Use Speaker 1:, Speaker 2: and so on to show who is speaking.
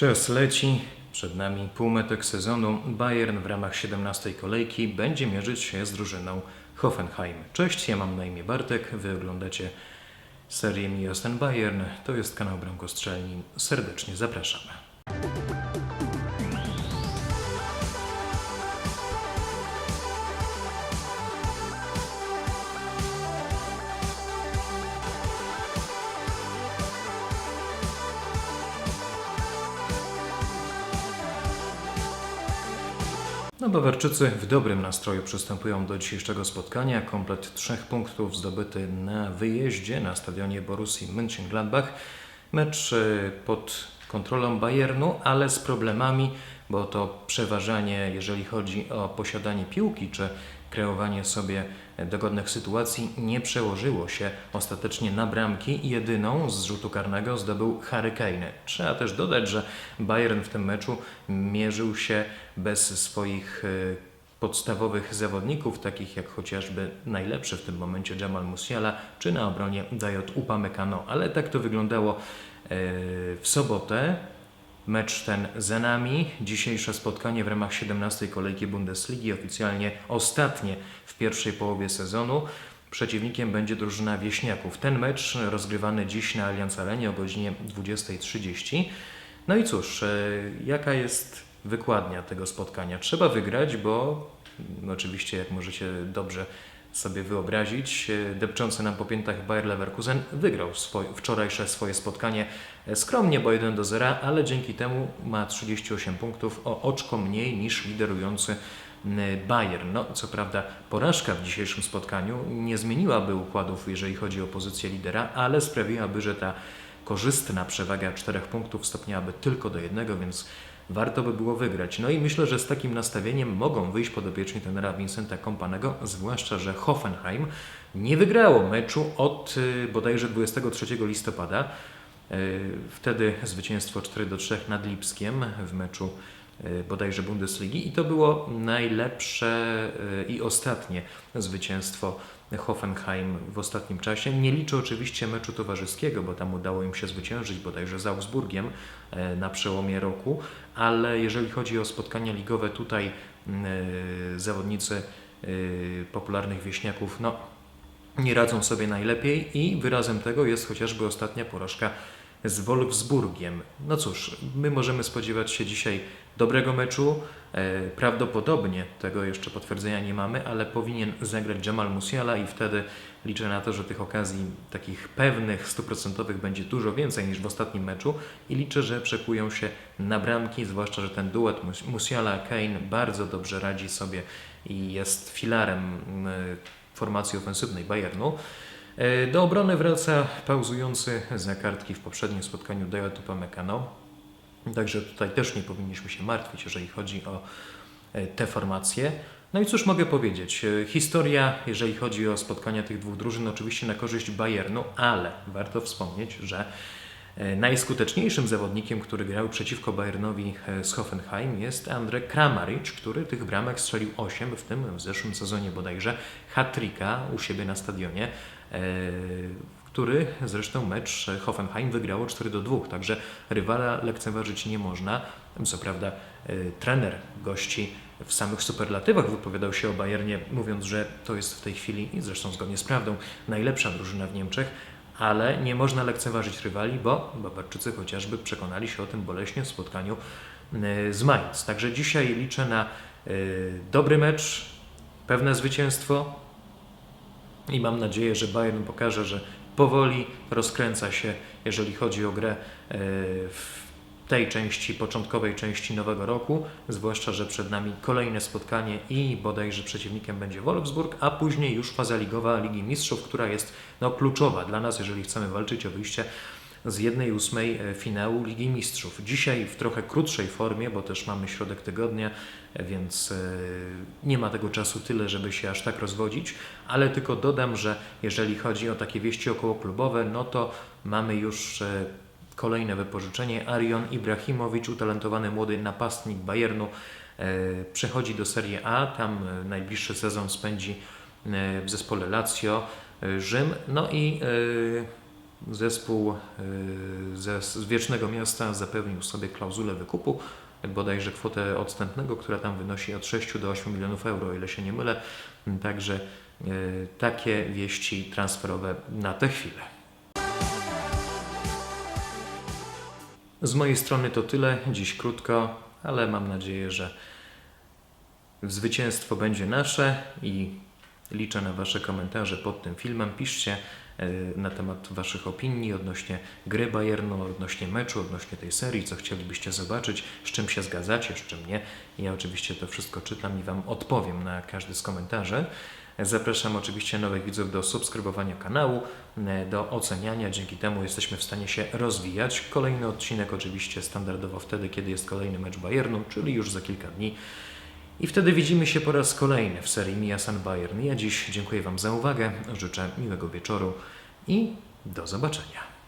Speaker 1: Czas leci, przed nami półmetek sezonu. Bayern w ramach 17 kolejki będzie mierzyć się z drużyną Hoffenheim. Cześć, ja mam na imię Bartek, wy oglądacie serię Mios ten Bayern. To jest kanał Bramkostrzelni. Serdecznie zapraszamy. No Bawarczycy w dobrym nastroju przystępują do dzisiejszego spotkania. Komplet trzech punktów zdobyty na wyjeździe na stadionie Borussii Mönchengladbach. Mecz e, pod kontrolą Bayernu, ale z problemami, bo to przeważanie, jeżeli chodzi o posiadanie piłki czy kreowanie sobie dogodnych sytuacji, nie przełożyło się ostatecznie na bramki. Jedyną z rzutu karnego zdobył Harry Kane. Trzeba też dodać, że Bayern w tym meczu mierzył się bez swoich e, podstawowych zawodników, takich jak chociażby najlepszy w tym momencie Jamal Musiala, czy na obronie Dayot Upamecano. Ale tak to wyglądało e, w sobotę. Mecz ten za nami. Dzisiejsze spotkanie w ramach 17 kolejki Bundesligi, oficjalnie ostatnie w pierwszej połowie sezonu. Przeciwnikiem będzie drużyna Wieśniaków. Ten mecz rozgrywany dziś na Allianz Arenie o godzinie 20.30. No i cóż, e, jaka jest wykładnia tego spotkania? Trzeba wygrać, bo mm, oczywiście, jak możecie dobrze sobie wyobrazić, e, depczący nam po piętach Bayer Leverkusen wygrał swoj, wczorajsze swoje spotkanie e, skromnie, bo 1 do 0, ale dzięki temu ma 38 punktów, o oczko mniej niż liderujący Bayern. No, co prawda porażka w dzisiejszym spotkaniu nie zmieniłaby układów, jeżeli chodzi o pozycję lidera, ale sprawiłaby, że ta korzystna przewaga czterech punktów stopniałaby tylko do jednego, więc warto by było wygrać. No i myślę, że z takim nastawieniem mogą wyjść podopieczni tenera Vincenta Kompanego, zwłaszcza, że Hoffenheim nie wygrało meczu od y, bodajże 23 listopada. Y, Wtedy zwycięstwo 4 do 3 nad Lipskiem w meczu bodajże Bundesligi i to było najlepsze y, i ostatnie zwycięstwo Hoffenheim w ostatnim czasie. Nie liczę oczywiście meczu towarzyskiego, bo tam udało im się zwyciężyć bodajże z Augsburgiem e, na przełomie roku, ale jeżeli chodzi o spotkania ligowe tutaj zawodnicy popularnych wieśniaków, no nie radzą sobie najlepiej i wyrazem tego jest chociażby ostatnia porażka z Wolfsburgiem. No cóż, my możemy spodziewać się dzisiaj dobrego meczu. E, Prawdopodobnie tego jeszcze potwierdzenia nie mamy, ale powinien zagrać Jamal Musiala i wtedy liczę na to, że tych okazji takich pewnych, stuprocentowych będzie dużo więcej niż w ostatnim meczu i liczę, że przekują się na bramki, zwłaszcza, że ten duet Mus- Musiala-Kane bardzo dobrze radzi sobie i jest filarem mm, formacji ofensywnej Bayernu. E, Do obrony wraca pauzujący za kartki w poprzednim spotkaniu Dayot Upamecano. Także tutaj też nie powinniśmy się martwić, jeżeli chodzi o e, te formacje. No i cóż mogę powiedzieć? E, Historia, jeżeli chodzi o spotkania tych dwóch drużyn, oczywiście na korzyść Bayernu, ale warto wspomnieć, że najskuteczniejszym zawodnikiem, który grał przeciwko Bayernowi z Hoffenheim jest Andre Kramaric, który tych bramek strzelił 8, w tym w zeszłym sezonie bodajże hat-tricka u siebie na stadionie, który zresztą mecz Hoffenheim wygrało 4 do 2, także rywala lekceważyć nie można. Co prawda e, trener gości w samych superlatywach wypowiadał się o Bayernie, mówiąc, że to jest w tej chwili, i zresztą zgodnie z prawdą, najlepsza drużyna w Niemczech, ale nie można lekceważyć rywali, bo Bawarczycy chociażby przekonali się o tym boleśnie w spotkaniu e, z Mainz. Także dzisiaj liczę na e, dobry mecz, pewne zwycięstwo i mam nadzieję, że Bayern pokaże, że powoli rozkręca się, jeżeli chodzi o grę e, w tej części, początkowej części nowego roku, zwłaszcza, że przed nami kolejne spotkanie i bodajże przeciwnikiem będzie Wolfsburg, a później już faza ligowa Ligi Mistrzów, która jest no, kluczowa dla nas, jeżeli chcemy walczyć o wyjście z jednej ósmej e, finału Ligi Mistrzów. Dzisiaj w trochę krótszej formie, bo też mamy środek tygodnia, e, więc e, nie ma tego czasu tyle, żeby się aż tak rozwodzić, ale tylko dodam, że jeżeli chodzi o takie wieści okołoklubowe, no to mamy już kolejne wypożyczenie. Arion Ibrahimowicz, utalentowany młody napastnik Bayernu, przechodzi do Serie A, tam najbliższy sezon spędzi w zespole Lazio, Rzym, no i zespół y, ze, z Wiecznego Miasta zapewnił sobie klauzulę wykupu, bodajże kwotę odstępnego, która tam wynosi od 6 do 8 milionów euro, o ile się nie mylę. Także y, takie wieści transferowe na tę chwilę. Z mojej strony to tyle. Dziś krótko, ale mam nadzieję, że zwycięstwo będzie nasze i liczę na Wasze komentarze pod tym filmem. Piszcie e, na temat Waszych opinii odnośnie gry Bayernu, odnośnie meczu, odnośnie tej serii, co chcielibyście zobaczyć, z czym się zgadzacie, z czym nie. Ja oczywiście to wszystko czytam i Wam odpowiem na każdy z komentarzy. Zapraszam oczywiście nowych widzów do subskrybowania kanału, do oceniania. Dzięki temu jesteśmy w stanie się rozwijać. Kolejny odcinek oczywiście standardowo wtedy, kiedy jest kolejny mecz Bayernu, czyli już za kilka dni. I wtedy widzimy się po raz kolejny w serii Miasan Bayern. Ja dziś dziękuję Wam za uwagę, życzę miłego wieczoru i do zobaczenia.